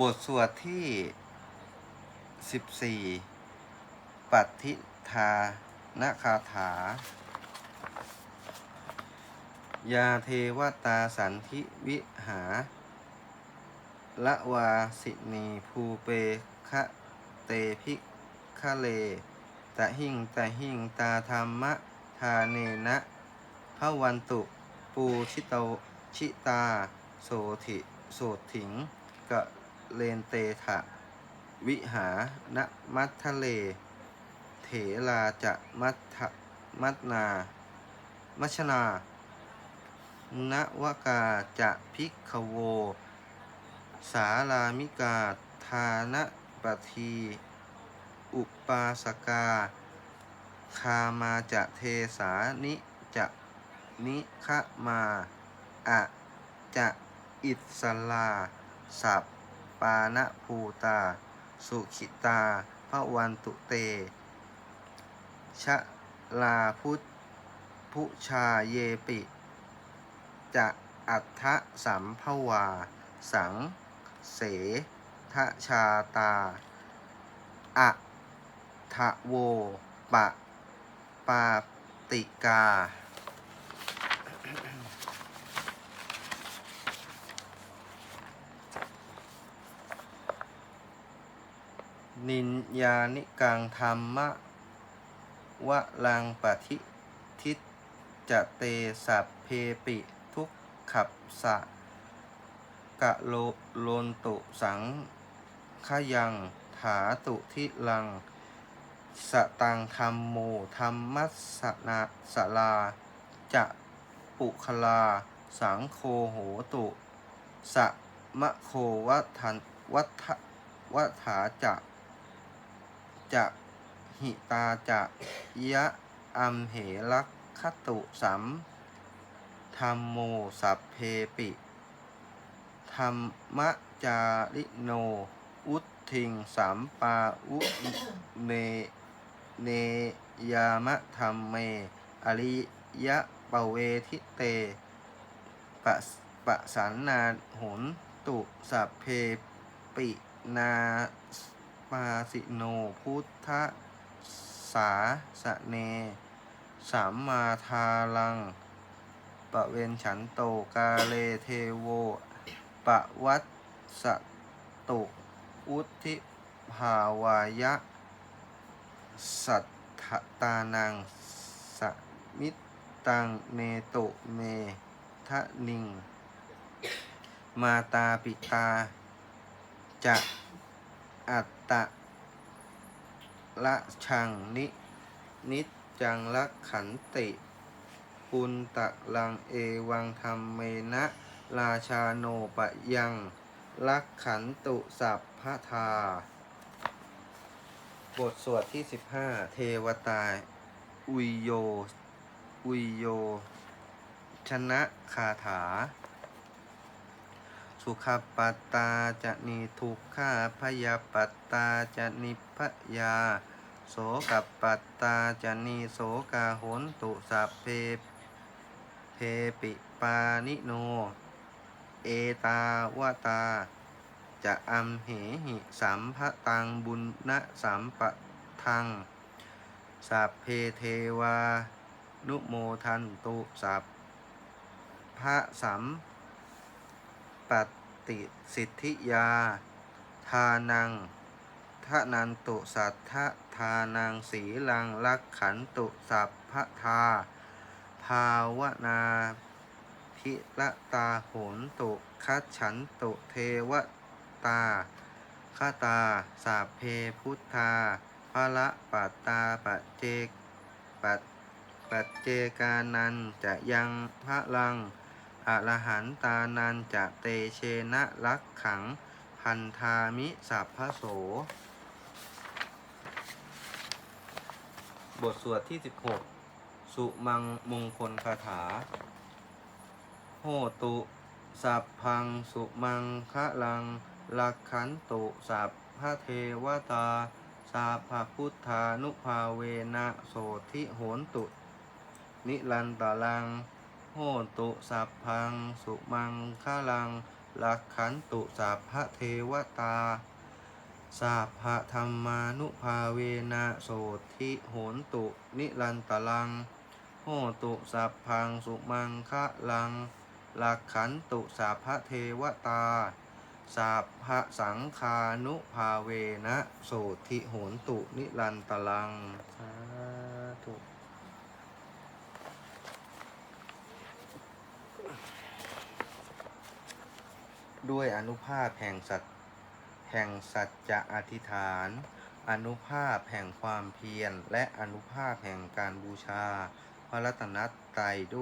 บทสวดที่ 14 ปัตติทานคาถา ยาเทวตาสันทิวิหาละวาสินีภูเปคะเตพิคะเลตะหิงตะหิงตาธรรมะทาเนนะพระวันตุปูชิโตชิตา โสถิโสถิงกะ เลนเตถะ วิหานมัททะเล เถลาจะมัทมัตนา มัชนานวกาจะพิกขโว สาลามิกาทานปที อุปาสกา คามาจะเทสานิจะนิคะมา อะ จะอิสลา สับ ปานภูตา สุขิตาพระวันตุเต ชะลาพุทธพุชาเยปิ จะอัฏฐสัมภวา สัง เสทะชาตา อะทะโวปะปาติกา นินยานิกังธรรมะวะลังปฏิทิจะเตสัพเพปิ ทุกขับสะกะโลโลนตุสังขยังถาตุทิลัง สตังธรรมโมธรรมัสสนาสลา จะปุคลา สังโคโหตุ สะมะโควัทันวัฏวัฏาจะ จะหิตาจะยะอัมเหลักขตุสัมธรรมโมสัพเพปิธรรมจาริโน อุททิงสามปาอุเนเนยามะธรรมเม อริยะปะเวทิเตปะปะสันนาหุนตุสัพเพปินา ปาสิโน พุทธสาสะเนสัมมาทาลัง ปะเวนฉันโตกาเลเทโว ปะวัตสตุอุทิภาวายะ สัทธตานังสมิตังเนตุเมทะนิง มาตาปิตาจะ อัตตะละชังนิ นิจจังลักขันติปุนตะลังเอวังธรรมเมนะ ราชาโนปะยังลักขันตุสัพพทา บทสวดที่ 15 เทวตาอุยโย อุยโย ชนะคาถา สุขปัตตาจะนิทุกขาพยาปัตตาจะนิพยา โสกปัตตาจะนิโสกาหนตุสัพเพเพปิปานิโน เอตาวตา จะอัมเหหิสัมภตังบุญนะสัมปะทังสัพเพเทวา นุโมทันตุสัพพระสัม ปติสิทธิยา ทานังทะนันตุสัทธทานังสีลังลักขันตุสัพพทา ภาวนาพิละตาโหนตุคัจฉันตุเทวตาคตาสาเพพุทธาภละปัตตาปัจเจกปัจปัจเจกานันจะยังพระลัง อรหันตานันจะเตเชนะลักขัง พันธามิสัพพโส บทสวดที่ 16 สุมังมงคลคาถา โหตุสัพพังสุมังคะลังลักขันตุสัพพะเทวตาสาพพุทธานุภาเวนะโสธิโหนตุ นิรันตลัง โหตุสัพพัง สุมังคะลังลักขันตุสัพพะเทวตาสัพพะธรรมานุภาเวนะโสทิโหนตุนิรันตลัง โหตุสัพพัง สุมังคะลังลักขันตุสัพพะเทวตาสัพพะสังคานุภาเวนะโสทิโหนตุนิรันตลัง สาธุ ด้วยอนุภาพแห่งสัตแห่งสัจจะอธิษฐาน อนุภาพแห่งความเพียร และอนุภาพแห่งการบูชา พระรัตนตรัยด้วย